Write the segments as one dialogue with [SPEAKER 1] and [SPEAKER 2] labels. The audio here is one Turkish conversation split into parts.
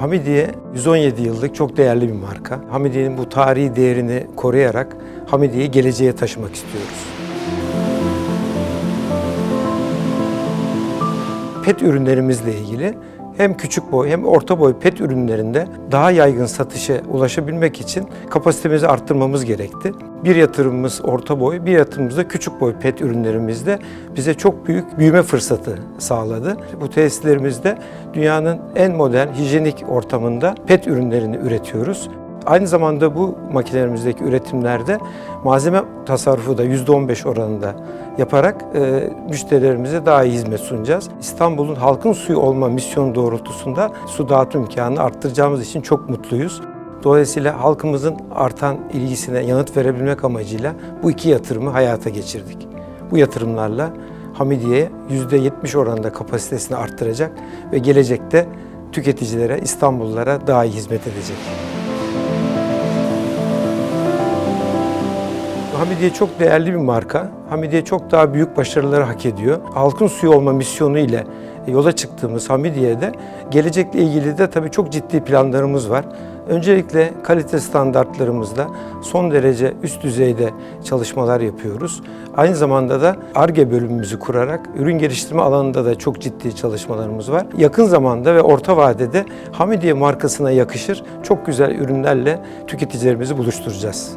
[SPEAKER 1] Hamidiye 117 yıllık çok değerli bir marka. Hamidiye'nin bu tarihi değerini koruyarak Hamidiye'yi geleceğe taşımak istiyoruz. Pet ürünlerimizle ilgili hem küçük boy hem orta boy pet ürünlerinde daha yaygın satışa ulaşabilmek için kapasitemizi arttırmamız gerekti. Bir yatırımımız orta boy, bir yatırımımız da küçük boy pet ürünlerimizde bize çok büyük büyüme fırsatı sağladı. Bu tesislerimizde dünyanın en modern hijyenik ortamında pet ürünlerini üretiyoruz. Aynı zamanda bu makinelerimizdeki üretimlerde malzeme tasarrufu da %15 oranında yaparak e, müşterilerimize daha iyi hizmet sunacağız. İstanbul'un halkın suyu olma misyonu doğrultusunda su dağıtım imkanını arttıracağımız için çok mutluyuz. Dolayısıyla halkımızın artan ilgisine yanıt verebilmek amacıyla bu iki yatırımı hayata geçirdik. Bu yatırımlarla Hamidiye %70 oranında kapasitesini arttıracak ve gelecekte tüketicilere, İstanbullulara daha iyi hizmet edecek. Hamidiye çok değerli bir marka. Hamidiye çok daha büyük başarıları hak ediyor. Halkın suyu olma misyonu ile yola çıktığımız Hamidiye'de gelecekle ilgili de tabii çok ciddi planlarımız var. Öncelikle kalite standartlarımızda son derece üst düzeyde çalışmalar yapıyoruz. Aynı zamanda da ARGE bölümümüzü kurarak ürün geliştirme alanında da çok ciddi çalışmalarımız var. Yakın zamanda ve orta vadede Hamidiye markasına yakışır çok güzel ürünlerle tüketicilerimizi buluşturacağız.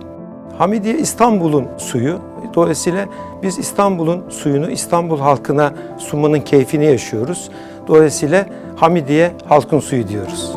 [SPEAKER 1] Hamidiye İstanbul'un suyu. Dolayısıyla biz İstanbul'un suyunu İstanbul halkına sunmanın keyfini yaşıyoruz. Dolayısıyla Hamidiye halkın suyu diyoruz.